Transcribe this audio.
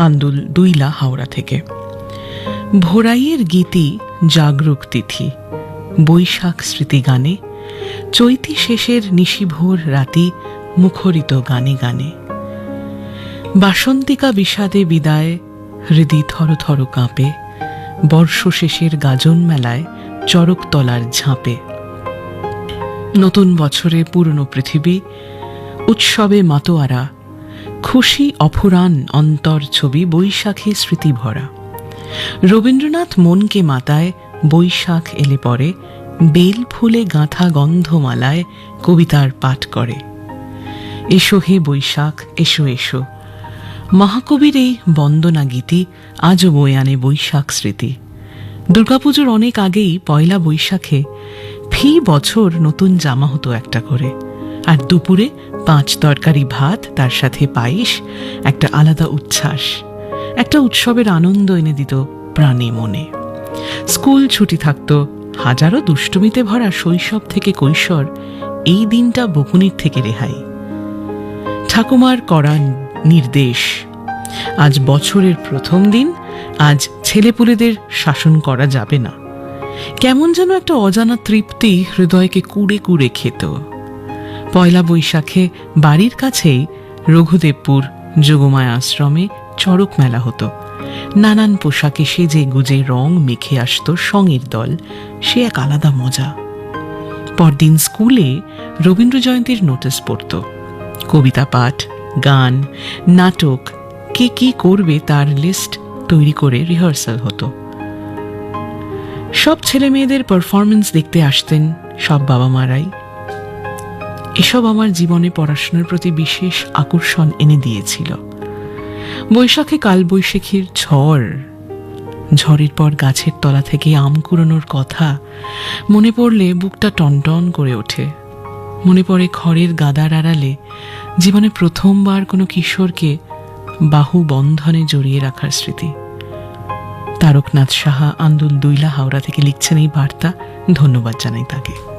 আন্দুল দুইলা হাওড়া থেকে। ভোরাইয়ের গীতি জাগরুক তিথি, বৈশাখ স্মৃতি গানে, চৈতি শেষের নিশিভোর রাতি মুখরিত গানে গানে। বাসন্তিকা বিষাদে বিদায়, হৃদি থর কাঁপে, বর্ষ শেষের গাজন মেলায় চরকতলার ঝাঁপে। নতুন বছরে পুরনো পৃথিবী, উৎসবে মাতোয়ারা খুশি অফুরান অন্তর ছবি বৈশাখী স্মৃতি ভরা রবীন্দ্রনাথ মনকে মাতায় বৈশাখ এলে পরে, বেল ফুলে গাঁথা গন্ধমালায় কবিতার পাঠ করে। এসো হে বৈশাখ, এসো এসো। মহাকবির এই বন্দনা গীতি আজও বয়ে আনে বৈশাখ স্মৃতি। দুর্গাপুজোর অনেক আগেই পয়লা বৈশাখে ফি বছর নতুন জামা হতো একটা করে। আর দুপুরে পাঁচ তরকারি ভাত, তার সাথে পায়েস, একটা আলাদা উচ্ছ্বাস, একটা উৎসবের আনন্দ এনে দিত প্রাণে মনে। স্কুল ছুটি থাকতো, হাজারো দুষ্টুমিতে ভরা শৈশব থেকে কৈশোর, এই দিনটা বকুনির থেকে রেহাই। ঠাকুমার করা নির্দেশ, আজ বছরের প্রথম দিন, আজ ছেলেপুলেদের শাসন করা যাবে না। কেমন যেন একটা অজানা তৃপ্তি হৃদয়কে কুড়ে কুড়ে খেত। পয়লা বৈশাখে বাড়ির কাছেই রঘুদেবপুর যোগমায়া আশ্রমে চড়ক মেলা হতো। নানান পোশাকে সেজে গুজে রং মেখে আসতো সঙের দল, সে এক আলাদা মজা। পরদিন স্কুলে রবীন্দ্র জয়ন্তীর নোটিস পড়তো। কবিতা পাঠ, গান, নাটক, কে কি করবে তার লিস্ট তৈরি করে রিহার্সাল হতো। সব ছেলে মেয়েদের পারফরমেন্স দেখতে আসতেন সব বাবা মারাই এসব আমার জীবনে পড়াশোনার প্রতি বিশেষ আকর্ষণ এনে দিয়েছিল। বৈশাখে কালবৈশাখীর ঝড়, ঝড়ের পর গাছের তলা থেকে আম কুড়োনোর কথা মনে পড়লে বুকটা টনটন করে ওঠে। মনে পড়ে খড়ের গাদার আড়ালে জীবনে প্রথমবার কোনো কিশোরকে বাহু বন্ধনে জড়িয়ে রাখার স্মৃতি। তারকনাথ সাহা আন্দুল দুইলা হাওড়া থেকে লিখছেন এই বার্তা, ধন্যবাদ জানাই তাকে।